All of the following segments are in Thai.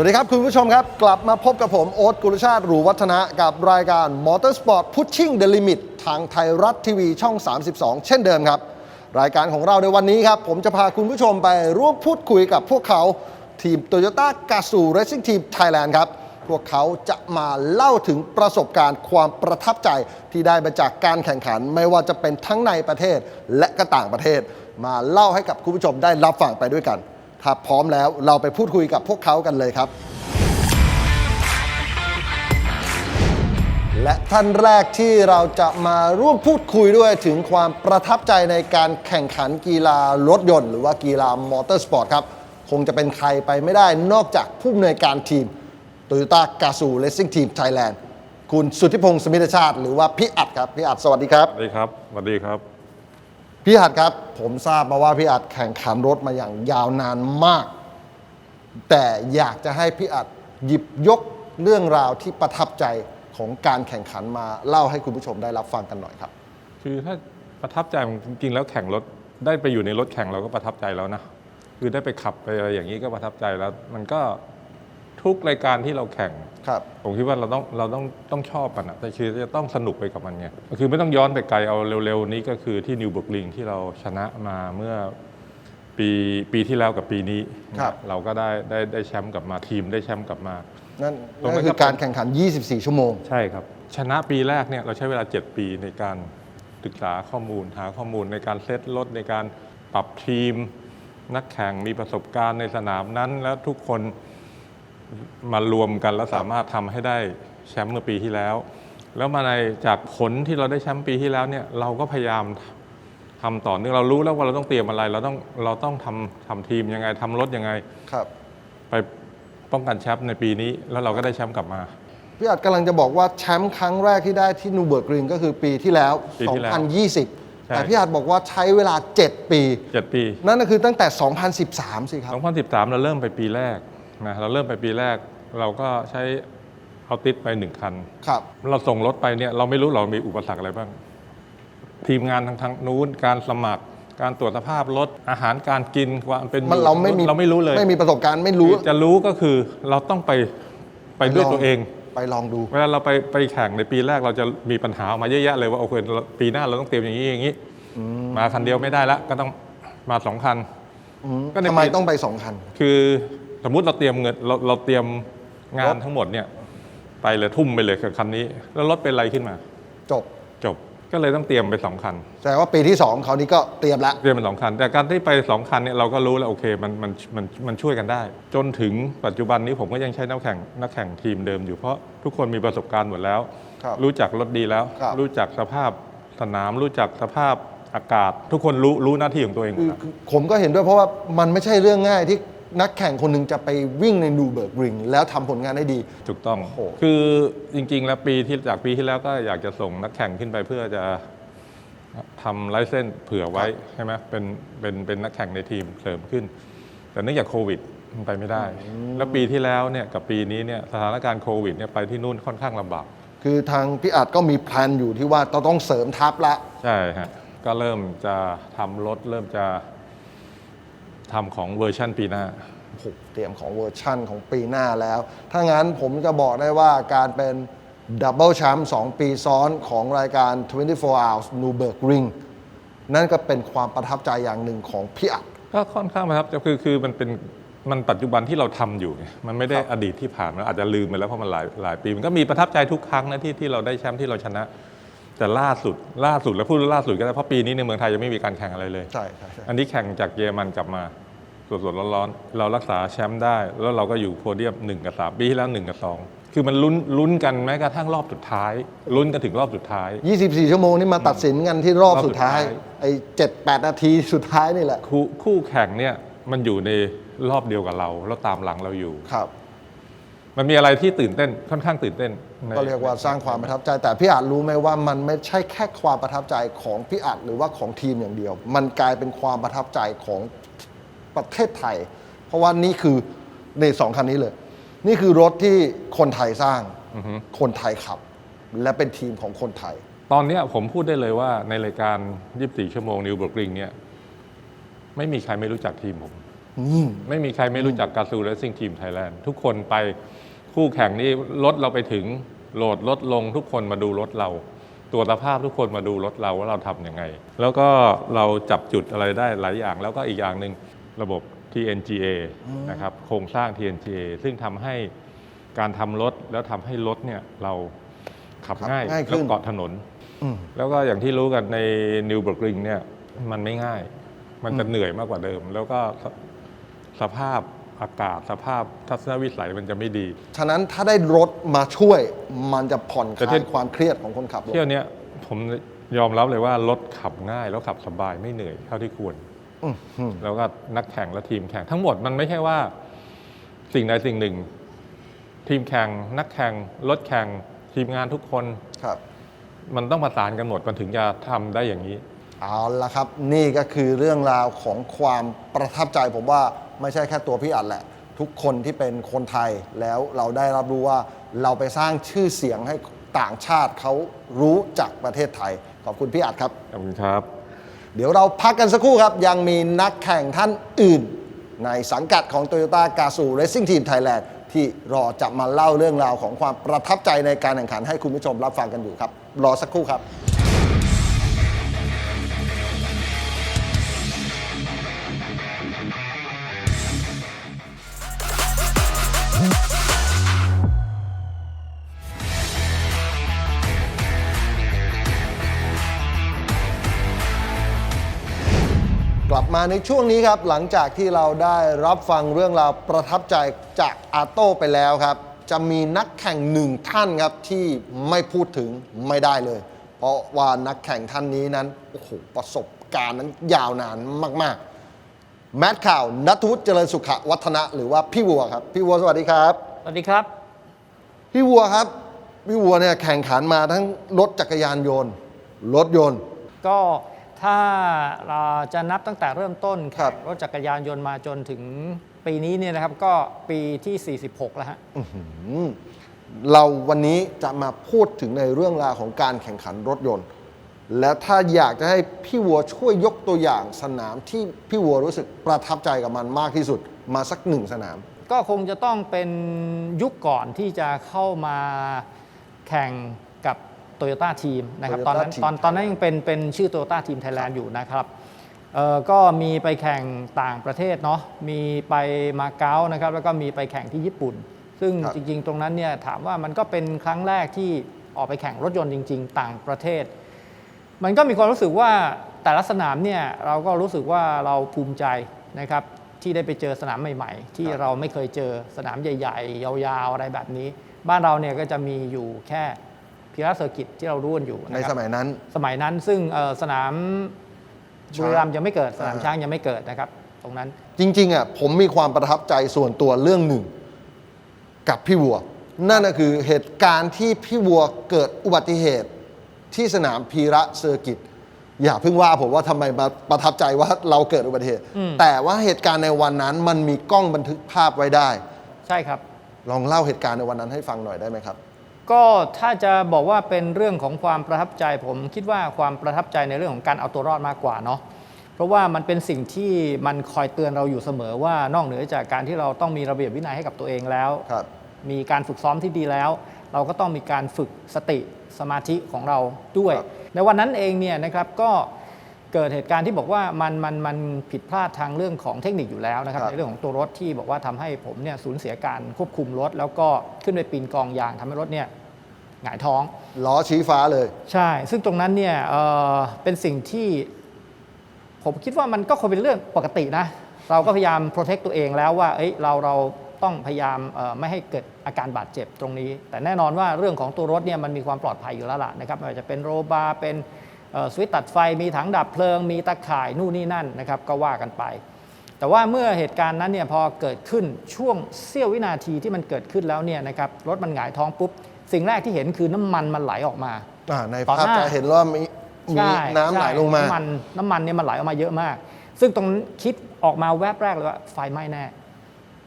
วัสดีครับ คุณผู้ชมครับ กลับมาพบกับผม โอ๊ตกุลชาติหรูวัฒนะ กับรายการ Motorsport Pushing the Limit ทางไทยรัฐทีวีช่อง 32 เช่นเดิมครับ รายการของเราในวันนี้ครับ ผมจะพาคุณผู้ชมไปร่วมพูดคุยกับพวกเขาทีม Toyota g a z o Racing Team Thailand ครับ พวกเขาจะมาเล่าถึงประสบการณ์ความประทับใจที่ได้มาจากการแข่งขัน ไม่ว่าจะเป็นทั้งในประเทศและก็ต่างประเทศ มาเล่าให้กับคุณผู้ชมได้รับฟังไปด้วยกัน ถ้าพร้อมแล้วเราไปพูดคุยกับพวกเขากันเลยครับ และท่านแรกที่เราจะมาร่วมพูดคุยด้วยถึงความประทับใจในการแข่งขันกีฬารถยนต์ หรือว่ากีฬามอเตอร์สปอร์ตครับ คงจะเป็นใครไปไม่ได้นอกจากผู้อำนวยการทีม Toyota g a z o Racing Team Thailand คุณสุทธิพงศ์สมิทธชาติ หรือว่าพี่อัดครับ พี่อัดสวัสดีครับ สวัสดีครับ สวัสดีครับ พี่อัดครับ ผมทราบมาว่าพี่อัดแข่งขันรถมาอย่างยาวนานมาก แต่อยากจะให้พี่อัดหยิบยกเรื่องราวที่ประทับใจของการแข่งขันมาเล่าให้คุณผู้ชมได้รับฟังกันหน่อยครับ คือถ้าประทับใจจริงๆแล้วแข่งรถได้ไปอยู่ในรถแข่งเราก็ประทับใจแล้วนะคือได้ไปขับไปอะไรอย่างนี้ก็ประทับใจแล้ว มันก็ ทุกรายการที่เราแข่ง ครับ ผมคิดว่าเราต้องเราต้องต้องชอบมันอะแต่คือจะต้องสนุกไปกับมันไงคือไม่ต้องย้อนไปไกลเอาเร็วๆ นี้ก็คือที่นิวเบิร์กลิงที่เราชนะมาเมื่อปีปีที่แล้วกับปีนี้ครับ เราก็ได้ได้ได้แชมป์กลับมาทีมได้แชมป์กลับมา นั่นตรงนั้นั่นนคืก็อเป็นการแข่งขัน 24 ชั่วโมง ใช่ครับ ชนะปีแรกเนี่ยเราใช้เวลา 7 ปีในการศึกษาข้อมูลหาข้อมูลในการเซตรถในการปรับทีม นักแข่งมีประสบการณ์ในสนามนั้น แล้วทุกคน มารวมกันแล้วสามารถทำให้ได้แชมป์เมื่อปีที่แล้ว แล้วมาในจากผลที่เราได้แชมป์ปีที่แล้วเนี่ยเราก็พยายามทำต่อเนื่องเรารู้แล้วว่าเราต้องเตรียมอะไร เราต้องเราต้องทำทำทีมยังไงทำรถยังไงครับ ไปป้องกันแชมป์ในปีนี้ แล้วเราก็ได้แชมป์กลับมาพี่อัดกำลังจะบอกว่าแชมป์ครั้งแรกที่ได้ที่นูเบิร์กริงก็คือปีที่แล้วปีที่แล้ว2020ใช่แต่พี่อัดบอกว่าใช้เวลา 7 ปีเจ็ดปี นั่นก็คือตั้งแต่ 2013 สิครับ 2013 เราเริ่มไปปีแรก นะเราเริ่มไปปีแรกเราก็ใช้เอาติดไปหนึ่งคัน ครับ เราส่งรถไปเนี่ยเราไม่รู้เรามีอุปสรรคอะไรบ้าง ทีมงานทางทางนู้นการสมัคร การตรวจสภาพรถอาหารการกินความเป็นอยู่มันเราไม่มีเราไม่รู้เลย ไม่มีประสบการณ์ไม่รู้ จะรู้ก็คือเราต้องไปไปด้วยตัวเอง ไปลองดู เวลาเราไปไปแข่งในปีแรกเราจะมีปัญหาออกมาเยอะแยะเลยว่าโอเคเราปีหน้าเราต้องเตรียมอย่างนี้อย่างนี้มาคันเดียวไม่ได้ละก็ต้องมาสองคันอืมก็ในทำไมปีต้องไป2คัน คือ สมมุติเราเตรียมเงินเราเราเตรียมงารนถทั้งหมดเนี่ย ไปเลยทุ่มไปเลยกับคันนี้ แล้วรถเป็นอะไรขึ้นมา จบจบก็เลยต้องเตรียมไปสองคันแสดงว่าปีที่2เขาวนี้ก็เตรียมแล้วเตรียมเป็นสองคัน แต่การที่ไปสองคันเนี่ยเราก็รู้แล้วโอเคมันมันมันมันช่วยกันได้ จนถึงปัจจุบันนี้ผมก็ยังใช้นักแข่งนักแข่งทีมเดิมอยู่เพราะทุกคนมีประสบการณ์หมดแล้ว ครับรู้จักรถดีแล้ว ครับ รู้จักสภาพสนาม รู้จักสภาพอากาศ ทุกคนรู้รู้หน้าที่ของตัวเองหมคืดอแล้ว คือผมก็เห็นด้วยเพราะว่ามันไม่ใช่เรื่องง่ายที่ นักแข่งคนหนึ่งจะไปวิ่งในนูเบิร์กริงแล้วทำผลงานได้ดี ถูกต้องโอ้โห คือจริงๆ แล้วปีที่จากปีที่แล้วก็อยากจะส่งนักแข่งขึ้นไปเพื่อจะทำไลเส้นส์เผื่อไว้ใช่ไหมเป็นเป็นเป็นนักแข่งในทีมเสริมขึ้น แต่เนื่องจากโควิดมันไปไม่ได้ แล้วปีที่แล้วเนี่ยกับปีนี้เนี่ยสถานการณ์โควิดเนี่ยไปที่นู่นค่อนข้างลำบาก คือทางพี่อัดก็มีแพลนอยู่ที่ว่าเราต้องเสริมทัพละ ใช่ฮะ ก็เริ่มจะทำรถเริ่มจะ ทำของเวอร์ชั่นปีหน้าโอ้โหเตรียมของเวอร์ชั่นของปีหน้าแล้ว ถ้างั้นผมจะบอกได้ว่าการเป็นดับเบิลแชมป์2ปีซ้อนของรายการ 24 hours Nürburgring นั่นก็เป็นความประทับใจอย่างหนึ่งของพี่อัด ก็ค่อนข้างประทับใจคือคือมันเป็นมันปัจจุบันที่เราทำอยู่ไงมันไม่ได้ครับอดีตที่ผ่านมันอาจจะลืมไปแล้วเพราะมันหลายหลายปี มันก็มีประทับใจทุกครั้งนะที่ที่เราได้แชมป์ที่เราชนะ แต่ล่าสุดล่าสุดแล้วพูดล่าสุดก็ได้เพราะปีนี้ในเมืองไทยยังไม่มีการแข่งอะไรเลย ใช่ใช่ใช่อันนี้แข่งจากเยอรมันกลับมาสดๆร้อนๆเรารักษาแชมป์ได้ แล้วเราก็อยู่โพเดียมหนึ่งกับสามปีที่แล้วหนึ่งกับสองคือมันลุ้นลุ้นกันแม้กระทั่งรอบสุดท้าย ลุ้นกันถึงรอบสุดท้าย 24 ชั่วโมงนี่มาตัดสินกันที่รอบรอบสุสุดดท้ายท้ายไอ้7 8นาทีสุดท้ายนี่แหละคู่คู่แข่งเนี่ยมันอยู่ในรอบเดียวกับเรา แล้วตามหลังเราอยู่ครับ มันมีอะไรที่ตื่นเต้นค่อนข้างตื่นเต้นใน ก็เรียกว่าสร้างความประทับใจ แต่พี่อาจรู้ไหมว่ามันไม่ใช่แค่ความประทับใจของพี่อาจหรือว่าของทีมอย่างเดียว มันกลายเป็นความประทับใจของประเทศไทย เพราะว่านี่คือในสองคันนี้เลย นี่คือรถที่คนไทยสร้างอือฮึ คนไทยขับ และเป็นทีมของคนไทย ตอนเนี้ยผมพูดได้เลยว่าในรายการ 24 ชั่วโมงนิวบรกริงเนี่ยไม่มีใครไม่รู้จักทีมผมอืมไม่มีใครไม่รู้จักกาซูและซิ่งทีมไทยแลนด์ทุกคนไป คู่แข่งนี่รถเราไปถึงโหลดลดลงทุกคนมาดูรถเราตัวจสภาพทุกคนมาดูรถเราว่าเราทำยังไง แล้วก็เราจับจุดอะไรได้หลายอย่าง แล้วก็อีกอย่างหนึ่งระบบ TNGA นะครับโครงสร้าง TNGA ซึ่งทำให้การทำรถแล้วทำให้รถเนี่ยเราขับขับง่ายง่ายขึ้นแล้วเกาะถนนอืมแล้วก็อย่างที่รู้กันในนิวบรกริงเนี่ยมันไม่ง่าย มันจะเหนื่อยมากกว่าเดิม แล้วก็สสภาพ อากาศสภาพทัศนวิสัยมันจะไม่ดี ฉะนั้นถ้าได้รถมาช่วยมันจะผ่อนคแต่ลาที่ยความเครียดของคนขับรถเที่ยวเนี้ยผมยอมรับเลยว่ารถขับง่ายแล้วขับสบายไม่เหนื่อยเท่าที่ควรอื้อหือแล้วก็นักแข่งและทีมแข่งทั้งหมดมันไม่ใช่ว่า สิ่งใดสิ่งหนึ่ง ทีมแข่งนักแข่งรถแข่งทีมงานทุกคนครับ มันต้องประสานกันหมดมันถึงจะทำได้อย่างนี้ เอาละครับ นี่ก็คือเรื่องราวของความประทับใจผมว่า ไม่ใช่แค่ตัวพี่อัดแหละ ทุกคนที่เป็นคนไทยแล้วเราได้รับรู้ว่าเราไปสร้างชื่อเสียงให้ต่างชาติเขารู้จักประเทศไทย ขอบคุณพี่อัดครับ ขอบคุณครับ เดี๋ยวเราพักกันสักครู่ครับ ยังมีนักแข่งท่านอื่น ในสังกัดของ Toyota g a z o Racing Team Thailand ที่รอจะมาเล่าเรื่องราวของความประทับใจในการแข่งขันให้คุณผู้ชมรับฟังกันอยู่ครับ รอสักครู่ครับ มาในช่วงนี้ครับ หลังจากที่เราได้รับฟังเรื่องราวประทับใจจากอาโต้ไปแล้วครับ จะมีนักแข่งหนึ่งท่านครับที่ไม่พูดถึงไม่ได้เลย เพราะว่านักแข่งท่านนี้นั้นโอ้โหประสบการณ์นั้นยาวนานมาก ๆ แมตช์ข่าวนัทวุฒิเจริญสุขวัฒนะหรือว่าพี่วัวครับ พี่วัวสวัสดีครับ สวัสดีครับ พี่วัวครับ พี่วัวเนี่ยแข่งขันมาทั้งรถจักรยานยนต์รถยนต์ ก็ ถ้าเราจะนับตั้งแต่เริ่มต้นครับรถจักรยานยนต์มาจนถึงปีนี้เนี่ยนะครับก็ปีที่ 46 แล้วฮะ อืมเราวันนี้จะมาพูดถึงในเรื่องราวของการแข่งขันรถยนต์ และถ้าอยากจะให้พี่วัวช่วยยกตัวอย่างสนามที่พี่วัวรู้สึกประทับใจกับมันมากที่สุดมาสักหนึ่งสนาม ก็คงจะต้องเป็นยุคก่อนที่จะเข้ามาแข่งกับ Toyota ทีมนะครับ Toyota ตอนนั้น Team ตอนตอนนั้นยังเป็นเป็นชื่อ Toyota ทีมไทยแลนด์อยู่นะครับเอ่อก็มีไปแข่งต่างประเทศเนาะมีไปมาเก๊านะครับแล้วก็มีไปแข่งที่ญี่ปุ่น ซึ่งครับ จริงๆ ตรงนั้นเนี่ยถามว่ามันก็เป็นครั้งแรกที่ออกไปแข่งรถยนต์จริง ๆ ต่างประเทศ มันก็มีความรู้สึกว่าแต่ละสนามเนี่ยเราก็รู้สึกว่าเราภูมิใจนะครับที่ได้ไปเจอสนามใหม่ ๆ ที่ครับเราไม่เคยเจอสนามใหญ่ ๆ ยาวๆอะไรแบบนี้ บ้านเราเนี่ยก็จะมีอยู่แค่ พิราเซอร์กิตที่เรารู้กันอยู่ในนะครับสมัยนั้น สมัยนั้นซึ่งเอ่อสนามช้างบุรีรัมย์ยังไม่เกิดสนามอ่าช้างยังไม่เกิดนะครับ ตรงนั้นจริงๆอะผมมีความประทับใจส่วนตัวเรื่องหนึ่ง กับพี่วัว นั่นก็คือเหตุการณ์ที่พี่วัวเกิดอุบัติเหตุที่สนามพีระเซอร์กิตอย่าเพิ่งว่าผมว่าทำไมมาประทับใจว่าเราเกิดอุบัติเหตุอืมแต่ว่าเหตุการณ์ในวันนั้นมันมีกล้องบันทึกภาพไว้ได้ ใช่ครับ ลองเล่าเหตุการณ์ในวันนั้นให้ฟังหน่อยได้ไหมครับ ก็ถ้าจะบอกว่าเป็นเรื่องของความประทับใจ ผมคิดว่าความประทับใจในเรื่องของการเอาตัวรอดมากกว่าเนาะเพราะว่ามันเป็นสิ่งที่มันคอยเตือนเราอยู่เสมอว่านอกเหนือจากการที่เราต้องมีระเบียบวินัยให้กับตัวเองแล้ว ครับ มีการฝึกซ้อมที่ดีแล้ว เราก็ต้องมีการฝึกสติสมาธิของเราด้วยครับในวันนั้นเองเนี่ยนะครับก็ เกิดเหตุการณ์ที่บอกว่ามันมันมันผิดพลาดทางเรื่องของเทคนิคอยู่แล้วนะครับครับในเรื่องของตัวรถที่บอกว่าทำให้ผมเนี่ยสูญเสียการควบคุมรถ แล้วก็ขึ้นไปปีนกองยางทำให้รถเนี่ยหงายท้องล้อชี้ฟ้าเลย ใช่ ซึ่งตรงนั้นเนี่ยเอ่อเป็นสิ่งที่ผมคิดว่ามันก็คงเป็นเรื่องปกตินะ เราก็พยายามโปรเทคตัวเองแล้วว่าเอ้ยเราเราต้องพยายามเอ่อไม่ให้เกิดอาการบาดเจ็บตรงนี้ แต่แน่นอนว่าเรื่องของตัวรถเนี่ยมันมีความปลอดภัยอยู่แล้วล่ะนะครับไม่ว่าจะเป็นโรบาร์เป็นเอ่อ สวิตช์ตัดไฟมีถังดับเพลิง มีตะข่ายนู่นนี่นั่นนะครับก็ว่ากันไป แต่ว่าเมื่อเหตุการณ์นั้นเนี่ยพอเกิดขึ้นช่วงเสี้ยววินาทีที่มันเกิดขึ้นแล้วเนี่ยนะครับรถมันหงายท้องปุ๊บ สิ่งแรกที่เห็นคือน้ำมันมันไหลออกมาอ่าในต่อภาพหน้าจะเห็นว่ามีมีใช่น้ำไหลใช่ลงมา น้ำมันน้ำมันเนี่ยมันไหลออกมาเยอะมาก ซึ่งตรงนั้นคิดออกมาแวบแรกเลยว่าไฟไหม้แน่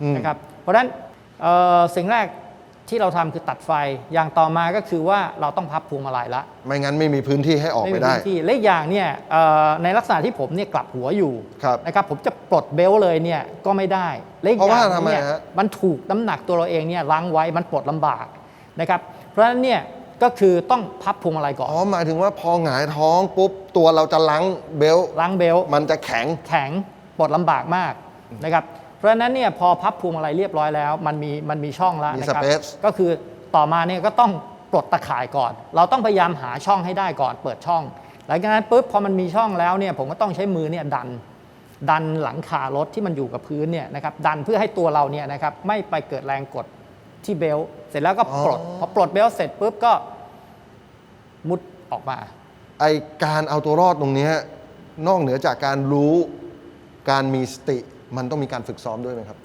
อืมนะครับเพราะฉะนั้นเอ่อสิ่งแรก ที่เราทำคือตัดไฟอย่างต่อมาก็คือว่าเราต้องพับพวงมาลัยละ ไม่งั้นไม่มีพื้นที่ให้ออกไม่ไปมีได้พื้นที่และอีกอย่างเนี่ยเอ่อในลักษณะที่ผมเนี่ยกลับหัวอยู่ครับนะครับผมจะปลดเบลต์เลยเนี่ยก็ไม่ได้และอีกเพราะอย่าว่างทำไมเนี่ยฮะมันถูกน้ำหนักตัวเราเองเนี่ยล้างไว้มันปลดลำบากนะครับเพราะฉะนั้นเนี่ยก็คือต้องพับพวงมาลัยก่อนอ๋อหมายถึงว่าพอหงายท้องปุ๊บตัวเราจะลังเบลต์ล้างเบลต์มันจะแข็งแข็งปลดลำบากมากนะครับ เพราะฉะนั้นเนี่ยพอพับพวงมาลัยเรียบร้อยแล้ว มันมีมันมีช่องแล้วมีนะครับ space ก็คือต่อมาเนี่ยก็ต้องปลดตะข่ายก่อน เราต้องพยายามหาช่องให้ได้ก่อนเปิดช่อง หลังจากนั้นปุ๊บพอมันมีช่องแล้วเนี่ยผมก็ต้องใช้มือเนี่ยดัน ดันหลังคารถที่มันอยู่กับพื้นเนี่ยนะครับดันเพื่อให้ตัวเราเนี่ยนะครับไม่ไปเกิดแรงกดที่เบลต์เสร็จแล้วก็ปลดอ๋อ พอปลดเบลต์เสร็จปุ๊บก็มุดออกมา ไอการเอาตัวรอดตรงเนี้ยนอกเหนือจากการรู้การมีสติ มันต้องมีการฝึกซ้อมด้วยไหมครับ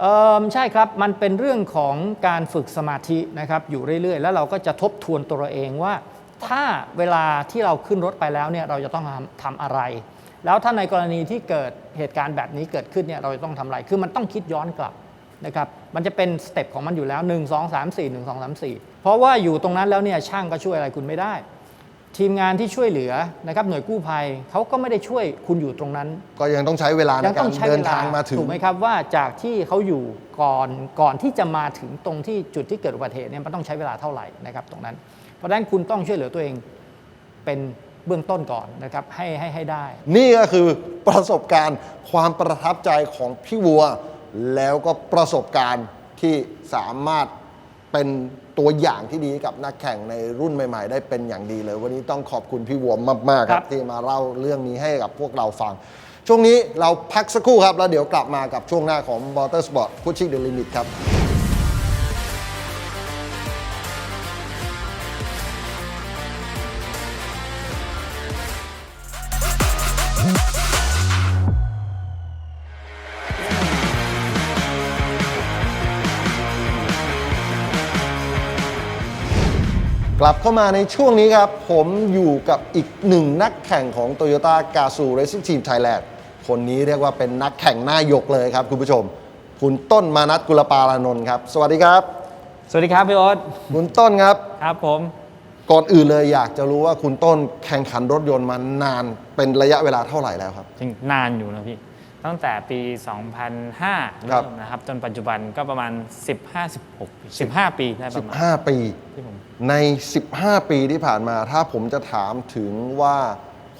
เอ่อใช่ครับ มันเป็นเรื่องของการฝึกสมาธินะครับอยู่เรื่อยๆ แล้วเราก็จะทบทวนตัวเราเองว่า ถ้าเวลาที่เราขึ้นรถไปแล้วเนี่ยเราจะต้องทำทำอะไร แล้วถ้าในกรณีที่เกิดเหตุการณ์แบบนี้เกิดขึ้นเนี่ยเราจะต้องทำอะไร คือมันต้องคิดย้อนกลับนะครับมันจะเป็นสเต็ปของมันอยู่แล้ว 1 2 3 4 1 2 3 4 เพราะว่าอยู่ตรงนั้นแล้วเนี่ยช่างก็ช่วยอะไรคุณไม่ได้ ทีมงานที่ช่วยเหลือนะครับหน่วยกู้ภัยเขาก็ไม่ได้ช่วยคุณอยู่ตรงนั้น ก็ยังต้องใช้เวลาในยังกาต้อรงใช้เดิเวนลาทางมาถึงถูกไหมครับว่าจากที่เขาอยู่ก่อนก่อนที่จะมาถึงตรงที่จุดที่เกิดอุบัติเหตุเนี่ยมันต้องใช้เวลาเท่าไหร่นะครับตรงนั้น เพราะฉะนั้นคุณต้องช่วยเหลือตัวเองเป็นเบื้องต้นก่อนนะครับให้ให้ให้ได้ นี่ก็คือประสบการณ์ความประทับใจของพี่วัว แล้วก็ประสบการณ์ที่สามารถ เป็นตัวอย่างที่ดีให้กับนักแข่งในรุ่นใหม่ ๆ ได้เป็นอย่างดีเลย วันนี้ต้องขอบคุณพี่วัวมากๆคครัรับบที่มาเล่าเรื่องนี้ให้กับพวกเราฟัง ช่วงนี้เราพักสักครู่ครับ แล้วเดี๋ยวกลับมากับช่วงหน้าของ Motorsport Pushing the Limit ครับ กลับเข้ามาในช่วงนี้ครับ ผมอยู่กับอีกหนึ่งนักแข่งของ Toyota g a z o Racing Team Thailand คนนี้เรียกว่าเป็นนักแข่งหน้ายกเลยครับคุณผู้ชม คุณต้นมานัทกุลปารานนท์ครับ สวัสดีครับ สวัสดีครับพี่โอ๊ตคุณต้นครับ ครับผม ก่อนอื่นเลยอยากจะรู้ว่าคุณต้นแข่งขันรถยนต์มานานเป็นระยะเวลาเท่าไหร่แล้วครับ จริงนานอยู่นะพี่ ตั้งแต่ปี2005ครับเริ่มนะครับจนปัจจุบันก็ประมาณ 15 16ปี15 ปีได้ประมาณ15 ปี ที่ผม ใน 15 ปีที่ผ่านมา ถ้าผมจะถามถึงว่า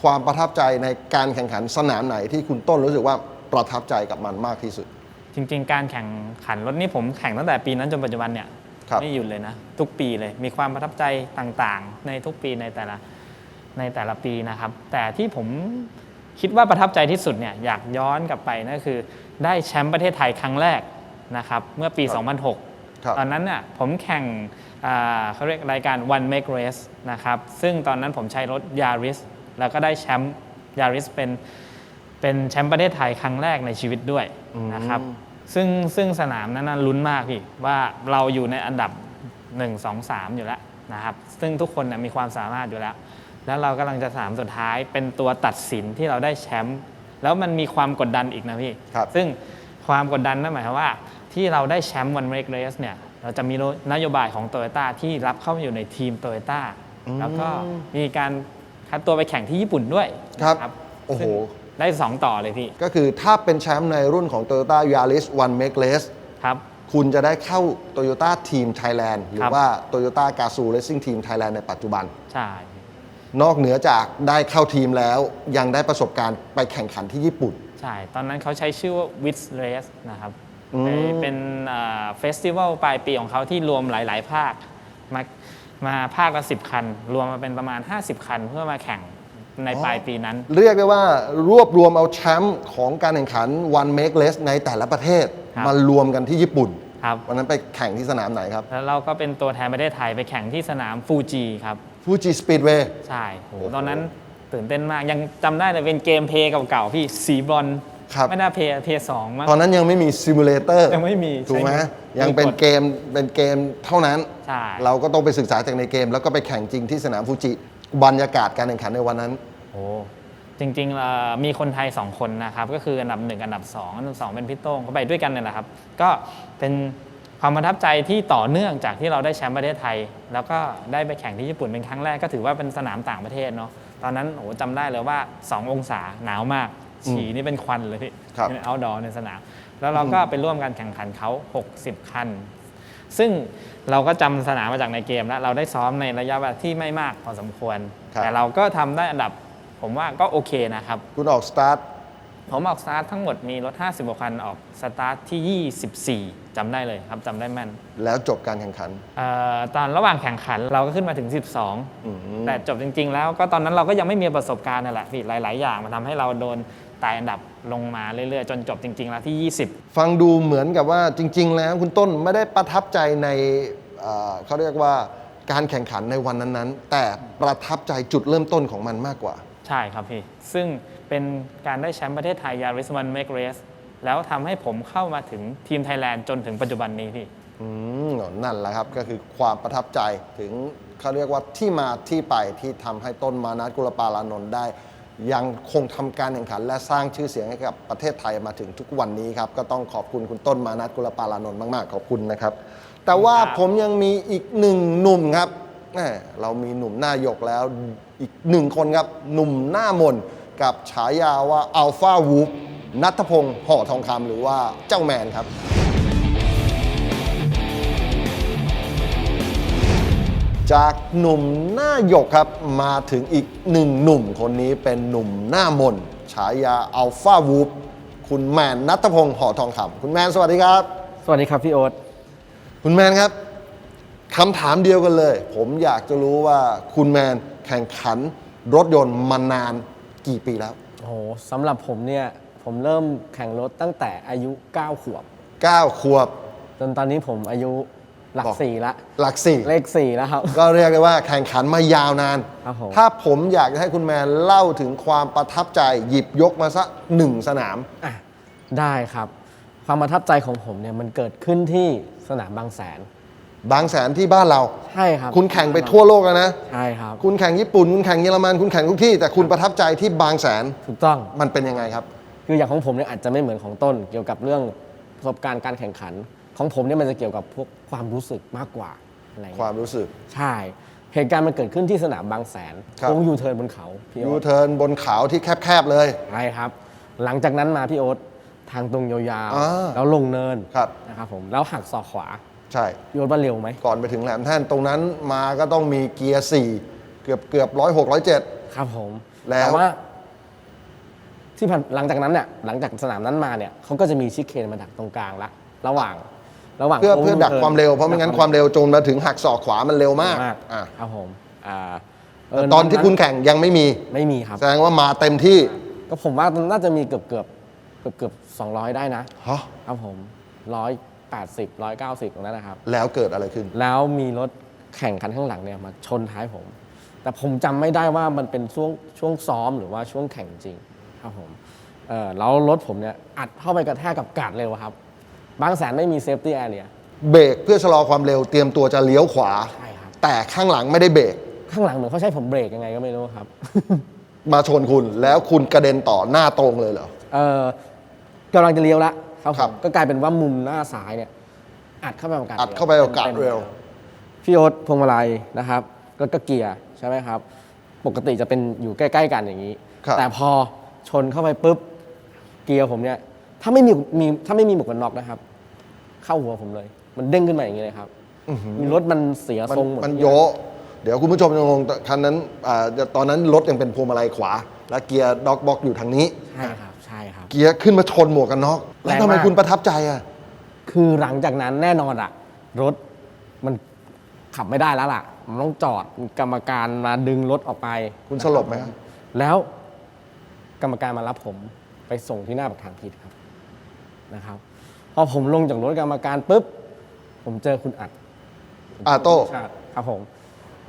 ความประทับใจในการแข่งขันสนามไหนที่คุณต้นรู้สึกว่าประทับใจกับมันมากที่สุด จริงๆ การแข่งขันรถนี่ผมแข่งตั้งแต่ปีนั้นจนปัจจุบันเนี่ยครับไม่หยุดเลยนะ ทุกปีเลยมีความประทับใจต่างๆ ในทุกปีในแต่ละในแต่ละปีนะครับ แต่ที่ผม คิดว่าประทับใจที่สุดเนี่ยอยากย้อนกลับไปนั่นคือ ได้แชมป์ประเทศไทยครั้งแรกนะครับเมื่อปี 2006ครับตอนนั้นน่ะผมแข่งอ่าเขาเรียกรายการ One Make Race นะครับซึ่งตอนนั้นผมใช้รถ Yaris แล้วก็ได้แชมป์ Yaris เป็นเป็นแชมป์ประเทศไทยครั้งแรกในชีวิตด้วยนะครับซึ่งซึ่งสนามนั้นนะลุ้นมากพี่ว่าเราอยู่ในอันดับ 1 2 3 อยู่แล้วนะครับซึ่งทุกคนนะมีความสามารถอยู่แล้ว แล้วเรากำลังจะสนามสุดท้าย เป็นตัวตัดสินที่เราได้แชมป์แล้วมันมีความกดดันอีกนะพี่ครับซึ่งความกดดันนั่นหมายความว่า ที่เราได้แชมป์วันเรกเรสเนี่ยเราจะมีนโยบายของโตโยต้าที่รับเข้ามาอยู่ในทีมโตโยต้าแล้วก็มีการคัดตัวไปแข่งที่ญี่ปุ่นด้วยครับโอ้โหซึ่งได้ 2 ต่อเลยพี่ ก็คือถ้าเป็นแชมป์ในรุ่นของ Toyota Yaris One Make Race ครับคุณจะได้เข้า Toyota Team Thailand หรืครัอบว่า Toyota g a z o Racing Team Thailand ในปัจจุบัน ใช่ นอกเหนือจากได้เข้าทีมแล้ว ยังได้ประสบการณ์ไปแข่งขันที่ญี่ปุ่น ใช่ ตอนนั้นเขาใช้ชื่อว่า w i t Race นะครับอืมไปเป็นเฟสติวัลปลายปีของเขาที่รวมหลาย ๆ ภาค มามาภาคละ10คัน รวมมาเป็นประมาณ 50 คันเพื่อมาแข่งในปลายปีนั้น เรียกได้ว่ารวบรวมเอาแชมป์ของการแข่งขัน One Make Less ในแต่ละประเทศครับมารวมกันที่ญี่ปุ่นครับวันนั้นไปแข่งที่สนามไหนครับ แล้วเราก็เป็นตัวแทนประเทศไทยไปแข่งที่สนามฟูจิครับ Fuji Speedway ใช่โหโอ้โหตอนนั้นตื่นเต้นมาก ยังจำได้เลยเป็นเกมเพลย์เก่าๆ พี่สีบอลครับ ไม่น่าเพย์เพย์สองมั้ง ตอนนั้นยังไม่มีซิมูเลเตอร์ยังไม่มีถูกไหมใช่ยังเป็นเกมเป็นเกมเท่านั้น ใช่ เราก็ต้องไปศึกษาจากในเกม แล้วก็ไปแข่งจริงที่สนามฟูจิบรรยากาศการแข่งขันในวันนั้น โอ้จริงๆเอ่อมีคนไทย 2 คนนะครับ ก็คืออันดับ 1 อันดับ 2 อันดับ 2 เป็นพี่โต้งเขาไปด้วยกันเนี่ยแหละครับ ก็เป็น ความประทับใจที่ต่อเนื่องจากที่เราได้แชมป์ประเทศไทย แล้วก็ได้ไปแข่งที่ญี่ปุ่นเป็นครั้งแรกก็ถือว่าเป็นสนามต่างประเทศเนาะตอนนั้นโอ้จำได้เลยว่า 2 องศาหนาวมาก ฉี่นี่เป็นควันเลยพี่ครับเอาดอในสนาม แล้วเราก็ไปร่วมกันแข่งขันเขา 60 คัน ซึ่งเราก็จำสนามมาจากในเกมแล้ว เราได้ซ้อมในระยะเวลาที่ไม่มากพอสมควรครับแต่เราก็ทำได้อันดับผมว่าก็โอเคนะครับ คุณออกสตาร์ทผมออกสตาร์ททั้งหมดมีรถ 50กว่าคันออกสตาร์ทที่ 24 จำได้เลยครับจำได้แม่นแล้วจบการแข่งขันเออตอนระหว่างแข่งขันเราก็ขึ้นมาถึงอืม12แต่จบจริง ๆ แล้วก็ตอนนั้นเราก็ยังไม่มีประสบการณ์นั่นแหละพี่หลาย ๆ อย่างมันทำให้เราโดนไต่อันดับลงมาเรื่อย ๆ จนจบจริง ๆ แล้วที่20ฟังดูเหมือนกับว่าจริง ๆ แล้วคุณต้นไม่ได้ประทับใจในเอ่อเขาเรียกว่าการแข่งขันในวันนั้นๆ แต่ประทับใจจุดเริ่มต้นของมันมากกว่าใช่ครับพี่ ซึ่งเป็นการได้แชมป์ประเทศไทยยาริสวันเมกเรส แล้วทำให้ผมเข้ามาถึงทีมไทยแลนด์จนถึงปัจจุบันนี้พี่ อืมนั่นแหละครับก็คือความประทับใจถึงเขาเรียกว่าที่มาที่ไปที่ทำให้ต้นมานัทกุลปารานนท์ได้ ยังคงทำการแข่งขัน และสร้างชื่อเสียงให้กับประเทศไทยมาถึงทุกวันนี้ครับ ก็ต้องขอบคุณคุณต้นมานัทกุลปารานนท์มาก ๆ ขอบคุณนะครับ แต่ว่าครับ ผมยังมีอีกหนึ่งหนุ่มครับแหม่เรามีหนุ่มหน้าหยกแล้วอีกหนึ่งคนครับหนุ่มหน้ามนกับฉายาว่าอัลฟาวูฟ นัทพงศ์ห่อทองคำหรือว่าเจ้าแมนครับ จากหนุ่มหน้าหยกครับมาถึงอีกหนึ่งหนุ่มคนนี้เป็นหนุ่มหน้ามนฉายาอัลฟาวูฟคุณแมนนัทพงศ์ห่อทองคำคุณแมนสวัสดีครับ สวัสดีครับพี่โอ๊ตคุณแมนครับคำถามเดียวกันเลย ผมอยากจะรู้ว่าคุณแมนแข่งขันรถยนต์มานานกี่ปีแล้ว โอ้โหสำหรับผมเนี่ย ผมเริ่มแข่งรถตั้งแต่อายุ 9 ขวบ 9 ขวบ จนตอนนี้ผมอายุหลับกอก สี่ละ หลักสี่เลขสี่แล้วครับ ก็เรียกได้ว่าแข่งขันมายาวนาน ครับผม ถ้าผมอยากจะให้คุณแมนเล่าถึงความประทับใจหยิบยกมาสักหนึ่งสนาม อะได้ครับ ความประทับใจของผมเนี่ยมันเกิดขึ้นที่สนามบางแสน บางแสนที่บ้านเรา ใช่ครับคุณแข่งไปทั่วโลกแล้วนะ ใช่ครับ คุณแข่งญี่ปุ่น คุณแข่งเยอรมัน คุณแข่งทุกที่ แต่คุณประทับใจที่บางแสน ถูกต้อง มันเป็นยังไงครับ คืออย่างของผมเนี่ยอาจจะไม่เหมือนของต้น เกี่ยวกับเรื่องประสบการณ์การแข่งขัน ของผมเนี่ยมันจะเกี่ยวกับพวกความรู้สึกมากกว่าอะไรคเงี้วายมรู้สึกใช่ เหตุการณ์มันเกิดขึ้นที่สนามบางแสนครับโค้งยูเทิร์นบนเขาพี่ยูโอ๊ตเทิร์นบนเขาที่แคบๆเลย ใช่ครับ หลังจากนั้นมาพี่โอ๊ตทางตรงยาวอ่า ๆแล้วลงเนินครับ นะครับผมแล้วหักศอกขวาใช่ พี่โอ๊ตว่าเร็วไหมก่อนไปถึงแหลมแท่นตรงนั้นมาก็ต้องมีเกียร์สี่เกือบเกือบร้อยหกร้อยเจ็ด ครับผมแล้ว ต่ว่า ที่ผ่านหลังจากนั้นเนี่ยหลังจากสนามนั้นมาเนี่ยเขาก็จะมีชิคเคนมาดักตรงกลางละระหว่างระหว่างเพื่อโค้งเพื่อดักยูทิความเร็วเพราะไม่งั้นความเร็วจนมาถึงหักศอกขวามันเร็วมากมากอะครับผมอ่าเแต่ตอนที่คุณแข่งยังไม่มีไม่มีครับ แสดงว่ามาเต็มที่ ก็ผมว่าน่าจะมีเกือบเกือบเกือบเกือบสองร้อยได้นะฮะครับผมร้อยแปดสิบร้อยเก้าสิบตรงนั้นนะครับ แล้วเกิดอะไรขึ้น แล้วมีรถแข่งคันข้างหลังเนี่ยมาชนท้ายผม แต่ผมจำไม่ได้ว่ามันเป็นช่วงช่วงซ้อมหรือว่าช่วงแข่งจริง ครับผมเออแล้วรถผมเนี่ยอัดเข้าไปกระแทกกับกาดเร็วครับ บางแสนไม่มีเซฟตี้แอร์เนี่ยเบรกเพื่อชะลอความเร็วเตรียมตัวจะเลี้ยวขวา ใช่ครับ แต่ข้างหลังไม่ได้เบรก ข้างหลังเหมือนเขาใช้ผมเบรกยังไงก็ไม่รู้ครับ มาชนคุณแล้วคุณกระเด็นต่อหน้าตรงเลยเหรอ เออกำลังจะเลี้ยวแล้วครับผครับ มก็กลายเป็นว่ามุมหน้าซ้ายเนี่ย อัดเข้าไปกับกาดอัดเข้าไปกับกาดเร็ว พี่โอ๊ตพวงมาลัยนะครับ แล้วก็เกียร์ใช่ไหมครับ ปกติจะเป็นอยู่ใกล้ ๆ กันอย่างนี้ ครับ แต่พอ ชนเข้าไปปุ๊บเกียร์ผมเนี่ยถ้าไม่มีมีถ้าไม่มีหมวกกันน็อกนะครับ เข้าหัวผมเลย มันเด้งขึ้นมาอย่างนี้เลยครับมีรถมันเสียมันทรงหมดมันทุกอโยย่างะเดี๋ยวคุณผู้ชมจะงงคันนั้นอ่าตอนนั้นรถยังเป็นพวงมาลัยขวา และเกียร์ด็อกบ็อกอยู่ทางนี้ ใช่ครับใช่ครับ เกียร์ขึ้นมาชนหมวกกันน็อกแล้วทำไมแรงมากคุณประทับใจอะคือหลังจากนั้นแน่นอนอะรถมันขับไม่ได้แล้วล่ะ มันต้องจอดมีกรรมการมาดึงรถออกไป คุณสลบไหมครับแล้ว กรรมการมารับผมไปส่งที่หน้าปากทางพิษครับนะครับพอผมลงจากรถกรรมการปุ๊บผมเจอคุณอัดอาโต้ ชาติครับผม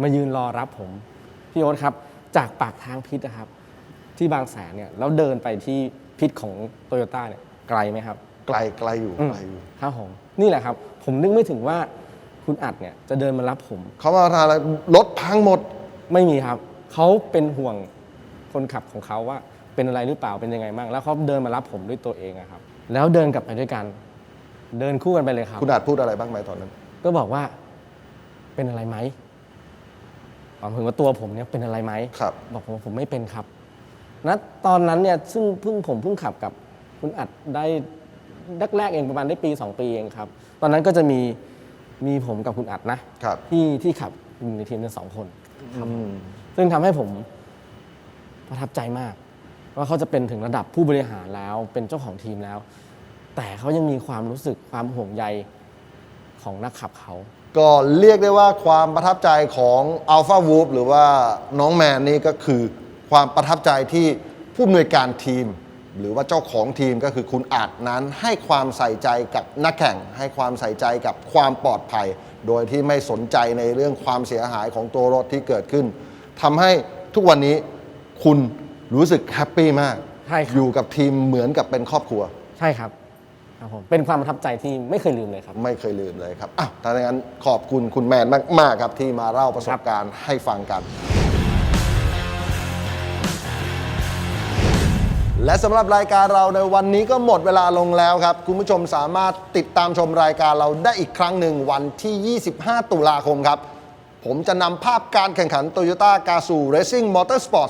มายืนรอรับผม พี่โอ๊ตครับ จากปากทางพิษนะครับ ที่บางแสนเนี่ยแล้วเดินไปที่พิษของโตโยต้าเนี่ยไกลไหมครับ ไกลไกลอยู่อืมไกลอยู่ครับผมนี่แหละครับ ผมนึกไม่ถึงว่าคุณอัดเนี่ยจะเดินมารับผม เขามาทานอะไรรถพังหมด ไม่มีครับ เขาเป็นห่วงคนขับของเขาว่า เป็นอะไรหรือเปล่าเป็นยังไงบ้างแล้วเขาเดินมารับผมด้วยตัวเองอะครับ แล้วเดินกลับไปด้วยกัน เดินคู่กันไปเลยครับ คุณอาจพูดอะไรบ้างไหมตอนนั้น ก็บอกว่าเป็นอะไรไหมหมายถึงว่าตัวผมเนี่ยเป็นอะไรไหมครับ บอกผมว่าผมไม่เป็นครับณตอนนั้นเนี่ยซึ่งเพิ่งผมเพิ่งขับกับคุณอัดได้แรกๆเองประมาณได้ปี 2 ปีเองครับ ตอนนั้นก็จะมีมีผมกับคุณอัดนะครับ ที่ที่ขับอยู่ในทีมกันสองคนอืมซึ่งทำให้ผมประทับใจมาก ว่าเขาจะเป็นถึงระดับผู้บริหารแล้วเป็นเจ้าของทีมแล้ว แต่เขายังมีความรู้สึกความห่วงใยของนักขับเขา ก็เรียกได้ว่าความประทับใจของ Alpha w o o p หรือว่าน้องแมนนี่ก็คือความประทับใจที่ผู้อำนวยการทีม หรือว่าเจ้าของทีมก็คือคุณอาจนั้นให้ความใส่ใจกับนักแข่ง ให้ความใส่ใจกับความปลอดภัย โดยที่ไม่สนใจในเรื่องความเสียหายของตัวรถที่เกิดขึ้นทำให้ทุกวันนี้คุณ รู้สึกแฮปปี้มาก ใช่ครับ อยู่กับทีมเหมือนกับเป็นครอบครัว ใช่ครับครับผมเป็นความประทับใจที่ไม่เคยลืมเลยครับ ไม่เคยลืมเลยครับอ้าวถ้าอย่างนั้นขอบคุณคุณแมนมาก ๆ ครับ ที่มาเล่าประสบการณ์ให้ฟังกัน และสำหรับรายการเราในวันนี้ก็หมดเวลาลงแล้วครับ คุณผู้ชมสามารถติดตามชมรายการเราได้อีกครั้งหนึ่งวันที่ 25 ตุลาคมครับ ผมจะนำภาพการแข่งขัน Toyota g a z o Racing Motorsport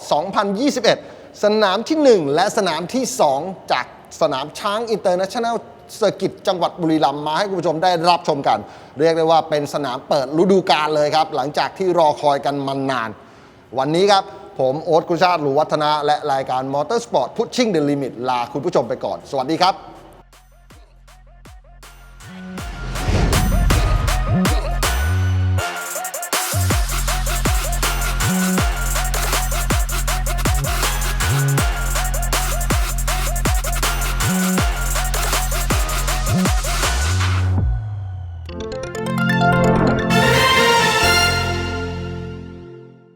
2021 สนามที่ 1 และสนามที่ 2 จากสนามช้างอินเตอร์เนชั่นแนลเซอร์กิตจังหวัดบุรีรัมย์มาให้คุณผู้ชมได้รับชมกัน เรียกได้ว่าเป็นสนามเปิดฤดูกาลเลยครับ หลังจากที่รอคอยกันมานาน วันนี้ครับ ผมโอ๊ตกุชาติหรูวัฒนะ และรายการ Motorsport Pushing the Limit ลาคุณผู้ชมไปก่อน สวัสดีครับ